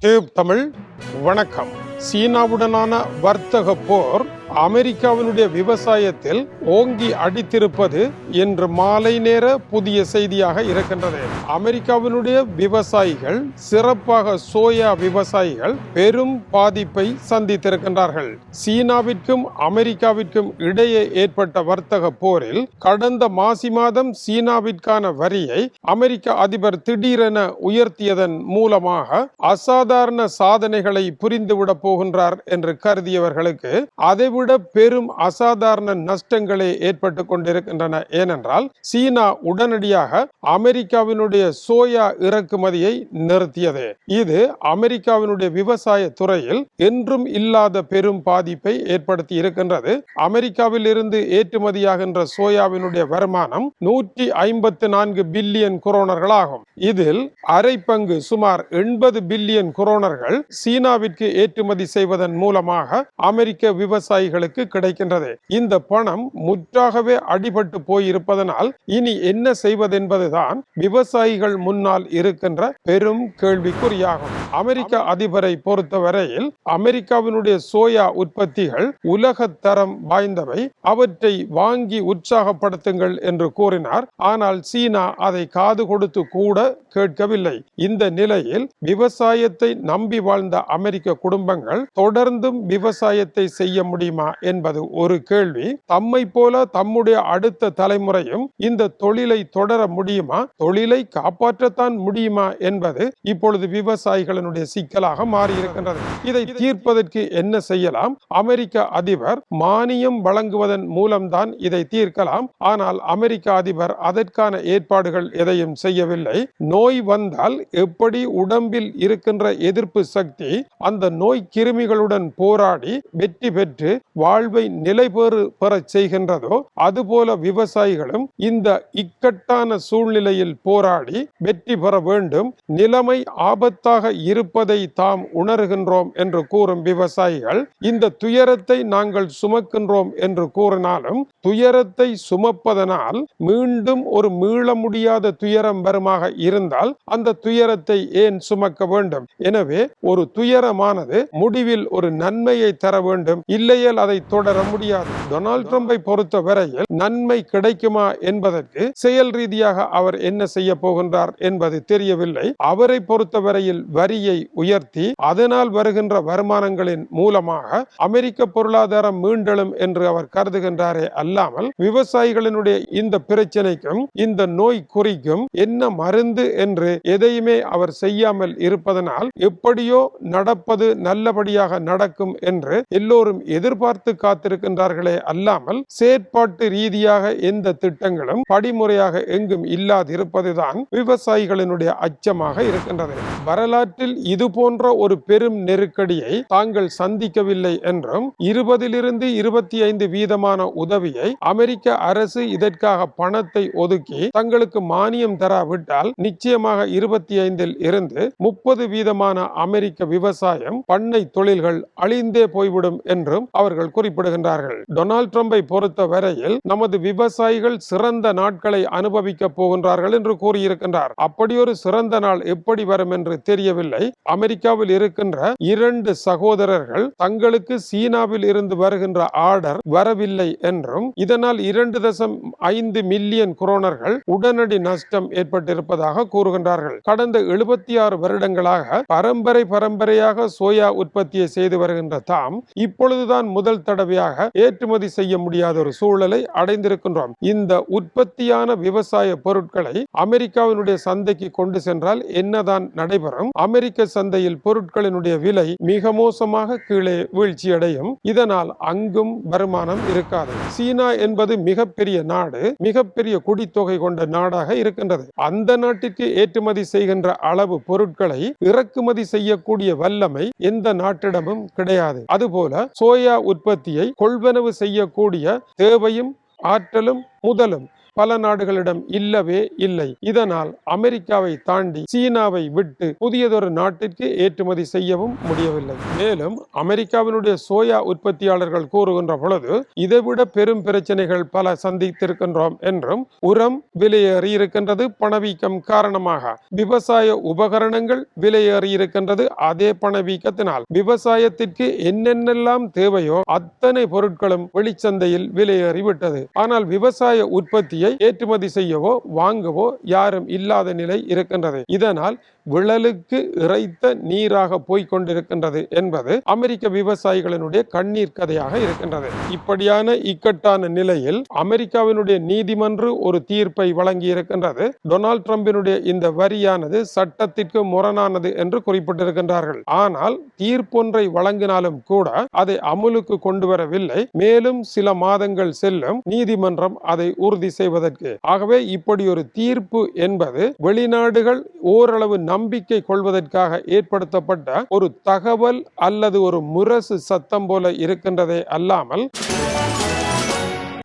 Tube Tamil வணக்கம். சீனாவுடனான வர்த்தக போர் அமெரிக்காவினுடைய விவசாயத்தில் ஓங்கி அடித்திருப்பது இன்று மாலை நேர புதிய செய்தியாக இருக்கின்றது. அமெரிக்காவினுடைய விவசாயிகள் சிறப்பாக சோயா விவசாயிகள் பெரும் பாதிப்பை சந்தித்திருக்கின்றார்கள். சீனாவிற்கும் அமெரிக்காவிற்கும் இடையே ஏற்பட்ட வர்த்தக போரில் கடந்த மாசி மாதம் சீனாவிற்கான வரியை அமெரிக்க அதிபர் திடீரென உயர்த்தியதன் மூலமாக அசாதாரண சாதனைகளை புரிந்துவிடப் போகின்றார் என்று கருதியவர்களுக்கு இதைவிட பெரும் அசாதாரண நஷ்டங்களே ஏற்பட்டு கொண்டிருக்கின்றன. ஏனென்றால் சீனா உடனடியாக அமெரிக்காவினுடைய சோயா இறக்குமதியை நிறுத்தியது. இது அமெரிக்காவினுடைய விவசாய துறையில் என்றும் இல்லாத பெரும் பாதிப்பை ஏற்படுத்தி இருக்கின்றது. அமெரிக்காவில் இருந்து ஏற்றுமதியாகின்ற சோயாவினுடைய வருமானம் நூற்றி ஐம்பத்தி நான்கு பில்லியன் குரோனர்களாகும் இதில் அரை பங்கு சுமார் எண்பது பில்லியன் குரோனர்கள் சீனாவிற்கு ஏற்றுமதி செய்வதன் மூலமாக அமெரிக்க விவசாயிகளுக்கு கிடைக்கின்றது. இந்த பணம் முற்றாகவே அடிபட்டு போயிருப்பதனால் இனி என்ன செய்வதென்பதுதான் விவசாயிகள் முன்னால் இருக்கின்ற பெரும் கேள்விக்குறியாகும். அமெரிக்க அதிபரை பொறுத்தவரையில் அமெரிக்காவினுடைய சோயா உற்பத்திகள் உலக தரம் வாய்ந்தவை. அவற்றை வாங்கி உற்சாகப்படுத்துங்கள் என்று கூறினார். ஆனால் சீனா அதை காது கொடுத்து கூட கேட்கவில்லை. இந்த நிலையில் விவசாயத்தை நம்பி வாழ்ந்த அமெரிக்க குடும்பங்கள் தொடர்ந்தும் விவசாயத்தை செய்ய முடியும் முடியுமா என்பது ஒரு கேள்வி. தம்மை போல தம்முடைய அடுத்த தலைமுறையும் இந்த தொழிலை தொடர முடியுமா? தொழிலை காப்பாற்றத்தான் முடியுமா என்பது இப்பொழுது விவசாயிகளினுடைய சிக்கலாக மாறியிருக்கின்றது. இதை தீர்ப்பதற்கு என்ன செய்யலாம்? அமெரிக்க அதிபர் மானியம் வழங்குவதன் மூலம்தான் இதை தீர்க்கலாம். ஆனால் அமெரிக்க அதிபர் அதற்கான ஏற்பாடுகள் எதையும் செய்யவில்லை. நோய் வந்தால் எப்படி உடம்பில் இருக்கின்ற எதிர்ப்பு சக்தி அந்த நோய் கிருமிகளுடன் போராடி வெற்றி பெற்று வாழ்வை நிலைபெறு பெறச் செய்கின்றதோ அதுபோல விவசாயிகளும் இந்த இக்கட்டான சூழ்நிலையில் போராடி வெற்றி பெற வேண்டும். நிலைமை ஆபத்தாக இருப்பதை தாம் உணர்கின்றோம் என்று கூறும் விவசாயிகள் இந்த துயரத்தை நாங்கள் சுமக்கின்றோம் என்று கூறினாலும் துயரத்தை சுமப்பதனால் மீண்டும் ஒரு மீள முடியாத துயரம் வருமாக இருந்தால் அந்த துயரத்தை ஏன் சுமக்க வேண்டும்? எனவே ஒரு துயரமானது முடிவில் ஒரு நன்மையை தர வேண்டும். இல்லையேல் அதை தொடர முடியாது. டொனால்ட் ட்ரம்பை பொறுத்த வரையில் நன்மை கிடைக்குமா என்பதற்கு செயல் ரீதியாக அவர் என்ன செய்ய போகின்றார் என்பது தெரியவில்லை. அவரை பொறுத்தவரையில் வரியை உயர்த்தி அதனால் வருகின்ற வருமானங்களின் மூலமாக அமெரிக்க பொருளாதாரம் மீண்டெழும் என்று அவர் கருதுகின்றாரே அல்லாமல் விவசாயிகளினுடைய இந்த பிரச்சனைக்கும் இந்த நோய் குறிக்கும் என்ன மருந்து என்று எதையுமே அவர் செய்யாமல் இருப்பதனால் எப்படியோ நடப்பது நல்லபடியாக நடக்கும் என்று எல்லோரும் எதிர்பார்த்து காத்திருக்கின்றார்களே அல்லாமல் செயற்பாட்டு ரீதியாக எந்த திட்டங்களும் படிமுறையாக எங்கும் இல்லாதிருப்பதுதான் விவசாயிகளினுடைய அச்சமாக இருக்கின்றது. வரலாற்றில் இது போன்ற ஒரு பெரும் நெருக்கடியை தாங்கள் சந்திக்கவில்லை என்றும் இருபதிலிருந்து இருபத்தி ஐந்து வீதமான உதவியை அமெரிக்க அரசு இதற்காக பணத்தை ஒதுக்கி தங்களுக்கு மானியம் தராவிட்டால் நிச்சயமாக இருபத்தி ஐந்தில் இருந்து முப்பது வீதமான அமெரிக்க விவசாயம் பண்ணை தொழில்கள் அழிந்தே போய்விடும் என்றும் அவர்கள் குறிப்பிடுகின்றார்கள். டொனால்ட் ட்ரம்பை பொறுத்த வரையில் நமது விவசாயிகள் சிறந்த நாட்களை அனுபவிக்க போகின்றார்கள் என்று கூறியிருக்கின்றார். அப்படி ஒரு சிறந்த நாள் எப்படி வரும் என்று தெரியவில்லை. அமெரிக்காவில் இருக்கின்ற இரண்டு சகோதரர்கள் தங்களுக்கு சீனாவில் இருந்து வருகின்ற ஆர்டர் வரவில்லை என்றும் இதனால் இரண்டு தசம் ஐந்து மில்லியன் குரோனர்கள் உடனடி நஷ்டம் ஏற்பட்டிருப்பதாக கூறுகின்றார்கள். கடந்த எழுபத்தி ஆறு வருடங்களாக பரம்பரை பரம்பரையாக சோயா உற்பத்தியை செய்து வருகின்ற தாம் இப்பொழுதுதான் முதல் தடவையாக ஏற்றுமதி செய்ய முடியாத ஒரு சூழலை அடைந்திருக்கின்றோம். இந்த உற்பத்தியான விவசாய பொருட்களை அமெரிக்காவினுடைய சந்தைக்கு கொண்டு சென்றால் என்னதான் நடைபெறும்? அமெரிக்க சந்தையில் பொருட்களினுடைய விலை மிக மோசமாக கீழே வீழ்ச்சியடையும். இதனால் அங்கும் வருமானம் இருக்காது. சீனா என்பது மிகப்பெரிய நாடு மிகப்பெரிய குடித்தொகை கொண்ட நாடாக இருக்கின்றது. அந்த நாட்டிற்கு ஏற்றுமதி செய்கின்ற அளவு பொருட்களை இறக்குமதி செய்யக்கூடிய வல்லமை எந்த நாட்டிடமும் கிடையாது. அதுபோல சோயா உற்பத்தியை கொள்வனவு செய்யக்கூடிய தேவையும் ஆற்றலும் முதலும். பல நாடுகளிடம் இல்லவே இல்லை. இதனால் அமெரிக்காவை தாண்டி சீனாவை விட்டு புதியதொரு நாட்டிற்கு ஏற்றுமதி செய்யவும் முடியவில்லை. மேலும் அமெரிக்காவினுடைய சோயா உற்பத்தியாளர்கள் கூறுகின்ற பொழுது இதைவிட பெரும் பிரச்சனைகள் பல சந்தித்திருக்கின்றோம் என்றும் உரம் விலையேறி இருக்கின்றது பணவீக்கம் காரணமாக. விவசாய உபகரணங்கள் விலையேறி இருக்கின்றது அதே பணவீக்கத்தினால். விவசாயத்திற்கு என்னென்னலாம் தேவையோ அத்தனை பொருட்களும் வெளிச்சந்தையில் விலையேறிவிட்டது. ஆனால் விவசாய உற்பத்தியை ஏற்றுமதி செய்யவோ வாங்கவோ யாரும் இல்லாத நிலை இருக்கின்றது. இதனால் விழலுக்கு இறைத்த நீராக போய்கொண்டிருக்கின்றது என்பது அமெரிக்க விவசாயிகளினுடைய கண்ணீர் கதையாக இருக்கின்றது. இப்படியான இக்கட்டான நிலையில் அமெரிக்காவினுடைய நீதிமன்று ஒரு தீர்ப்பை வழங்கி இருக்கின்றது டொனால்ட் ட்ரம்பினுடைய இந்த வரியானது சட்டத்திற்கு முரணானது என்று குறிப்பிட்டிருக்கின்றார்கள். ஆனால் தீர்ப்பொன்றை வழங்கினாலும் கூட அதை அமுலுக்கு கொண்டு வரவில்லை. மேலும் சில மாதங்கள் செல்லும் நீதிமன்றம் அதை உறுதி செய்வது செய்வதற்கு ஆகவே இப்படி ஒரு தீர்ப்பு என்பது வெளிநாடுகள் ஓரளவு நம்பிக்கை கொள்வதற்காக ஏற்படுத்தப்பட்ட ஒரு தகவல் அல்லது ஒரு முரசு சத்தம் போல இருக்கின்றதே அல்லாமல்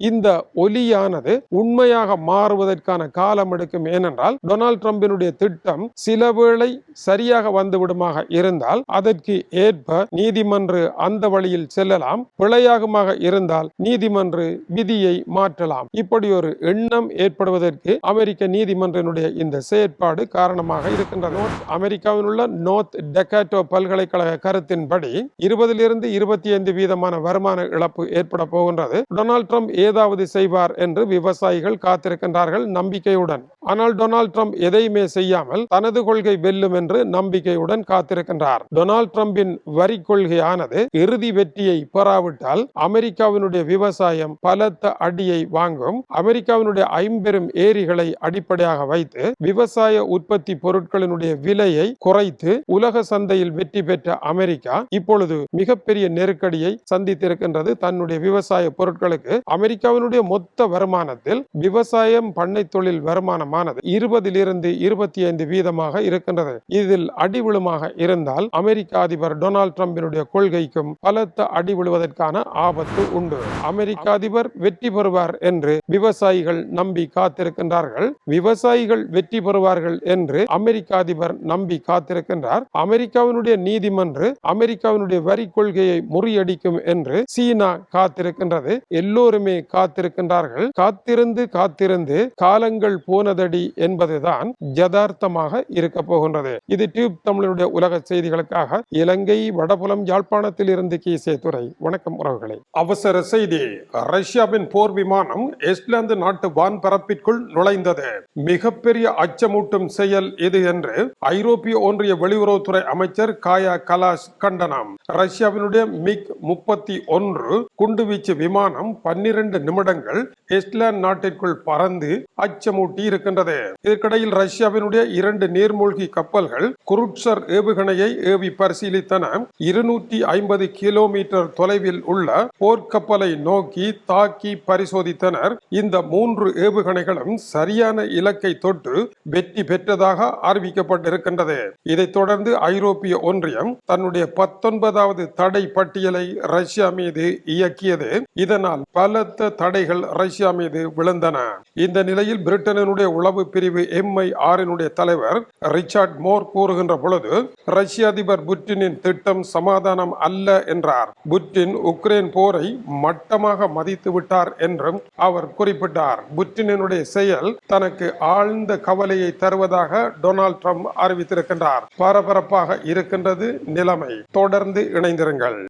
இந்த ஒலியானது உண்மையாக மாறுவதற்கான காலம் எடுக்கும். ஏனென்றால் டொனால்ட் ட்ரம்பினுடைய திட்டம் சில வேளை சரியாக வந்துவிடுமாக இருந்தால் அதற்கு ஏற்ப நீதிமன்று அந்த வழியில் செல்லலாம். பிழையாகுமாக இருந்தால் நீதிமன்று விதியை மாற்றலாம். இப்படி ஒரு எண்ணம் ஏற்படுவதற்கு அமெரிக்க நீதிமன்றனுடைய இந்த செயற்பாடு காரணமாக இருக்கின்றது. அமெரிக்காவில் உள்ள நோர்த் டெக்காட்டோ பல்கலைக்கழக கருத்தின்படி இருபதிலிருந்து இருபத்தி ஐந்து வீதமான வருமான இழப்பு ஏற்பட போகின்றது. டொனால்ட் ட்ரம்ப் ஏதாவது செய்வார் என்று விவசாயிகள் காத்திருக்கின்றார்கள் நம்பிக்கையுடன். ஆனால் டொனால்ட் ட்ரம்ப் எதையுமே செய்யாமல் தனது கொள்கை வெல்லும் என்று நம்பிக்கையுடன் காத்திருக்கின்றார். டொனால்ட் ட்ரம்பின் வரி கொள்கையானது இறுதி வெற்றியை பெறாவிட்டால் அமெரிக்காவினுடைய விவசாயம் பலத்த அடியை வாங்கும். அமெரிக்காவினுடைய ஐம்பெரும் ஏரிகளை அடிப்படையாக வைத்து விவசாய உற்பத்தி பொருட்களினுடைய விலையை குறைத்து உலக சந்தையில் வெற்றி பெற்ற அமெரிக்கா இப்பொழுது மிகப்பெரிய நெருக்கடியை சந்தித்திருக்கின்றது. தன்னுடைய விவசாய பொருட்களுக்கு அமெரிக்க அமெரிக்காவினுடைய மொத்த வருமானத்தில் விவசாயம் பண்ணை தொழில் வருமானமானது இருபதிலிருந்து இருபத்தி ஐந்து வீதமாக இருக்கின்றது. இதில் அடிவிழுமாக இருந்தால் அமெரிக்க அதிபர் டொனால்ட் ட்ரம்பினுடைய கொள்கைக்கும் பலத்த அடி விழுவதற்கான ஆபத்து உண்டு. அமெரிக்க அதிபர் வெற்றி பெறுவார் என்று விவசாயிகள் நம்பி காத்திருக்கின்றார்கள். விவசாயிகள் வெற்றி பெறுவார்கள் என்று அமெரிக்க அதிபர் நம்பி காத்திருக்கின்றார். அமெரிக்காவினுடைய நீதிமன்று அமெரிக்காவினுடைய வரி கொள்கையை முறியடிக்கும் என்று சீனா காத்திருக்கின்றது. எல்லோருமே காத்திருக்கின்றார்கள். காத்திருந்து காத்திருந்து காலங்கள் போனதடி என்பதுதான் ஜதார்த்தமாக இருக்க போகின்றது. இது டியூப் தமிழனுடைய உலக செய்திகளுக்காக இலங்கை வடபுலம் யாழ்ப்பாணத்தில் இருந்து கீசே துறை வணக்கம் உறவுகளை. அவசர செய்தி. ரஷ்யாவின் போர் விமானம் எஸ்லாந்து நாட்டு வான்பரப்பிற்குள் நுழைந்தது. மிகப்பெரிய அச்சமூட்டும் செயல் இது என்று ஐரோப்பிய ஒன்றிய வெளியுறவுத்துறை அமைச்சர் காயா கலாஷ் கண்டனம். ரஷ்யாவினுடைய மிக் முப்பத்தி ஒன்று குண்டுவீச்சு விமானம் பன்னிரண்டு நிமிடங்கள் எஸ்லாந்து நாட்டிற்குள் பறந்து அச்சமூட்டி இருக்கின்றது. இதற்கிடையில் ரஷ்யாவினுடைய இரண்டு நீர்மூழ்கி கப்பல்கள் குருட்சர் ஏவுகணையை ஏவி பரிசீலித்தன. இருநூற்றி ஐம்பது கிலோமீட்டர் தொலைவில் உள்ள போர்க்கப்பலை நோக்கி தாக்கி பரிசோதித்தனர். இந்த மூன்று ஏவுகணைகளும் சரியான இலக்கை தொட்டு வெற்றி பெற்றதாக அறிவிக்கப்பட்டிருக்கின்றது. இதைத் தொடர்ந்து ஐரோப்பிய ஒன்றியம் தன்னுடைய பத்தொன்பதாவது தடை பட்டியலை ரஷ்யா மீது இயக்கியது. இதனால் பலத்த தடைகள் ரஷ்யா மீது விழுந்தன. இந்த நிலையில் பிரிட்டனினுடைய உளவு பிரிவு எம்ஐ ஆறினுடைய தலைவர் ரிச்சார்ட் மோர் கூறுகின்ற பொழுது ரஷ்ய அதிபர் புட்டினின் திட்டம் சமாதானம் அல்ல என்றார். புட்டின் உக்ரைன் போரை மட்டமாக மதித்து விட்டார் என்றும் அவர் குறிப்பிட்டார். புட்டினுடைய செயல் தனக்கு ஆழ்ந்த கவலையை தருவதாக டொனால்ட் ட்ரம்ப் அறிவித்திருக்கின்றார். பரபரப்பாக இருக்கின்றது நிலைமை. தொடர்ந்து இணைந்திருங்கள்.